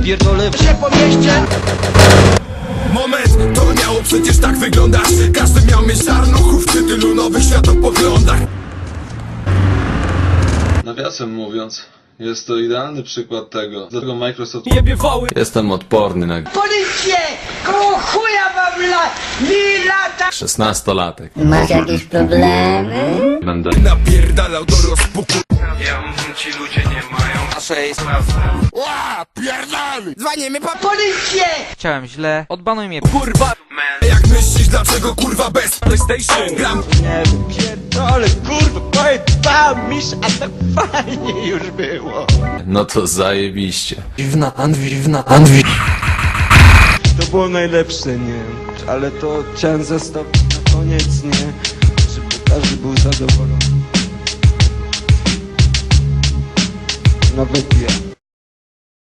pierdolę się po mieście Moment, to miało przecież tak wyglądać Każdy miał mieć czarnuchów w tylu nowych światopoglądach Nawiasem mówiąc, jest to idealny przykład tego, dlaczego Microsoft Jebie wały Jestem odporny na Policję! Koło chuja wam la... mi lata! 16-latek. Masz jakieś problemy? Będę Napierdalał do rozpuku Policję! Chciałem źle, odbanuj mnie Kurwa, jak myślisz dlaczego kurwa bez PlayStation Gram Nie pierdolę, kurwa, pojebałem miś, a tak fajnie już było. No to zajebiście. Wiwna Anwi, wiwna Anwi. To było najlepsze, nie? Ale to chciałem zostawić na koniec, nie? Żeby każdy był zadowolony. Nawet ja.